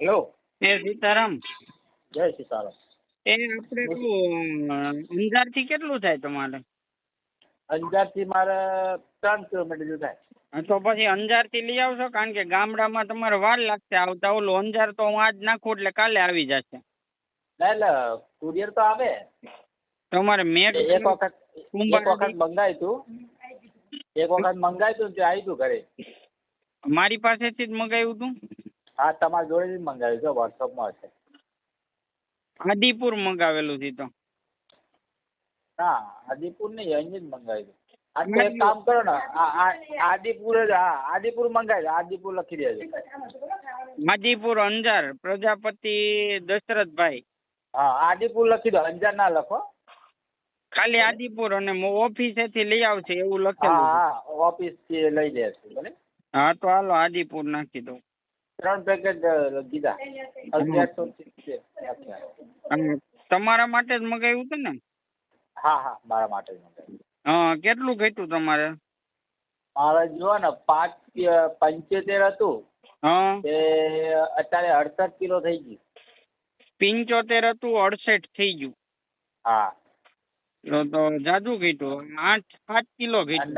Hello. એ સીતારામ. જય સીતારામ. એ આપણે અંજારથી કેટલું થાય તમારે? અંજારથી મારે ત્રણ કિલોમીટર થાય. તો પછી અંજારથી લઈ આવશો? કારણ કે ગામડામાં તમારે વાર લાગશે આવતા. ઓલું અંજાર તો હું આજ નાખું એટલે કાલે આવી જશે. એટલે કુરિયર તો આવે. તમારે મેં એક વખત એક વખત મંગાવ્યું હતું એક વખત મંગાવ્યું હતું તે આવ્યું હતું ઘરે. મારી પાસેથી જ મંગાવ્યું હતું હા તમારી જોડેથી જ મંગાવ્યું છે વોટ્સઅપમાં હશે આદિપુર મંગાવેલું છે તો. ના આદિપુર નહીં અહીં જ મંગાવ્યું આ તો એક કામ કરો ને આ આદિપુર જ હા આદિપુર મંગાવી દો આદિપુર લખી દેજો. આદિપુર અંજાર પ્રજાપતિ દશરથભાઈ. હા આદિપુર લખી દો અંજાર ના લખો. ખાલી આદિપુર અને ઓફિસેથી લઈ આવશે એવું લખેલું હા ઓફિસથી લઈ જશે ભલે હા તો હાલો આદિપુર નાખી દઉં. ત્રણ પેકેટ કીધા અગિયારસો તમારા માટે જ મગાવ્યું હતું ને? હા હા મારા માટે જ મગાવ્યું હા કેટલું ઘટ્યું તમારે? મારે જુઓ ને પાંચ પંચોતેર હતું. તે અત્યારે અડસઠ કિલો થઈ ગયું. પંચોતેર હતું અડસઠ થઈ ગયું. હા. તો તો જાજુ ઘટ્યું. આઠ પાંચ કિલો ઘટ્યું.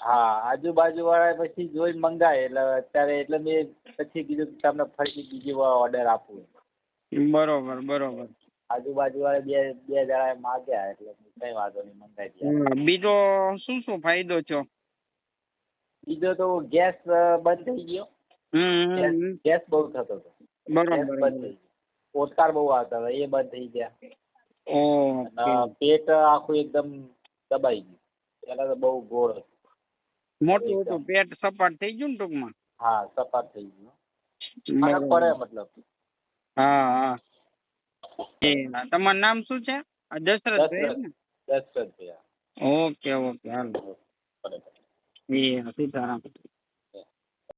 હા આજુબાજુ વાળા પછી જોઈને મંગાય. એટલે અત્યારે એટલે મેં પછી કીધું કે તમને ફરીથી બીજી વાર ઓર્ડર આપું. બરોબર બરોબર. આજુબાજુ વાળા બે બે જણા માગ્યા એટલે કઈ વાંધો નહીં મંગાઈ દીધા બીજો શું શું ફાયદો છો બીજો તો ગેસ બંધ થઈ ગયો. ગેસ. બહુ થતો હતો. બરોબર બંધ થઈ ગયો. ઓટકાર બહુ આવતા હતા એ બંધ થઈ ગયા. પેટ આખું એકદમ દબાઈ ગયું. પેલા તો બહુ ગોળ હતું. મોટું હતું પેટ સપાટ થઈ ગયું ને ટૂંકમાં. હા સપાટ થઈ ગયું. પડે મતલબ. હા હા. એ તમારું નામ શું છે? દશરથ દશરથ. ઓકે ઓકે હાલો. એ સીતારામ.